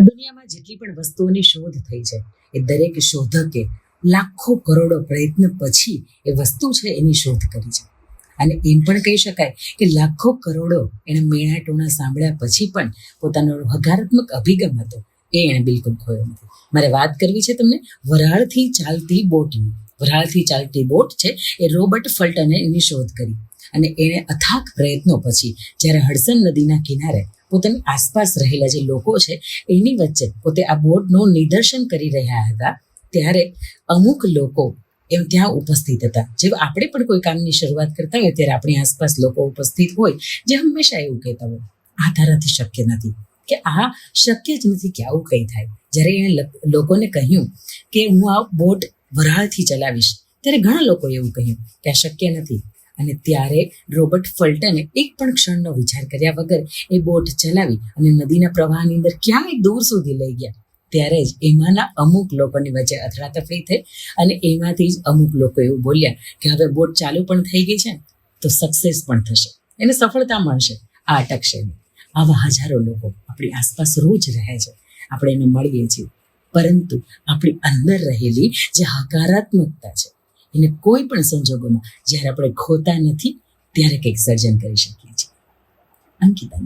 દુનિયામાં જેટલી પણ વસ્તુઓની શોધ થઈ છે, એ દરેક શોધકે લાખો કરોડો પ્રયત્ન પછી એ વસ્તુ છે એની શોધ કરી છે. અને એમ પણ કહી શકાય કે લાખો કરોડો એણે મેણા ટોણા સાંભળ્યા પછી પણ પોતાનો હકારાત્મક અભિગમ હતો, એ એણે બિલકુલ ખોયો નથી. મારે વાત કરવી છે તમને વરાળથી ચાલતી બોટની. વરાળથી ચાલતી બોટ છે, એ રોબર્ટ ફલ્ટને એની શોધ કરી. અને એણે અથાક પ્રયત્નો પછી જ્યારે હડસન નદીના કિનારે પોતાની આસપાસ રહેલા જે લોકો છે, એની વચ્ચે પોતે આ બોટનું નિદર્શન કરી રહ્યા હતા, ત્યારે અમુક લોકો એમ ત્યાં ઉપસ્થિત હતા. જે આપણે પણ કોઈ કામની શરૂઆત કરતા હોય ત્યારે આપણી આસપાસ લોકો ઉપસ્થિત હોય, જે હંમેશા એવું કહેતા હોય, આ તારાથી શક્ય નથી. કે આ શક્ય જ નથી કે આવું કંઈ થાય. જ્યારે એણે લોકોને કહ્યું કે હું આ બોટ વરાળથી ચલાવીશ, ત્યારે ઘણા લોકોએ એવું કહ્યું કે આ શક્ય નથી. અને ત્યારે રોબર્ટ ફલ્ટને એક પણ ક્ષણનો વિચાર કર્યા વગર એ બોટ ચલાવી અને નદીના પ્રવાહની અંદર ક્યાંય દૂર સુધી લઈ ગયા. ત્યારે જ એમાંના અમુક લોકોની વચ્ચે અથડાતફડી થઈ અને એમાંથી જ અમુક લોકો એવું બોલ્યા કે હવે બોટ ચાલુ પણ થઈ ગઈ છે, તો સક્સેસ પણ થશે. એને સફળતા મળશે. આ અટકશે આવા હજારો લોકો આપણી આસપાસ રોજ રહે છે. આપણે એને મળીએ છીએ. પરંતુ આપણી અંદર રહેલી જે હકારાત્મકતા છે એને કોઈ પણ સંજોગોમાં જ્યારે આપણે ખોતા નથી, ત્યારે કંઈક સર્જન કરી શકીએ છીએ. અંકિતા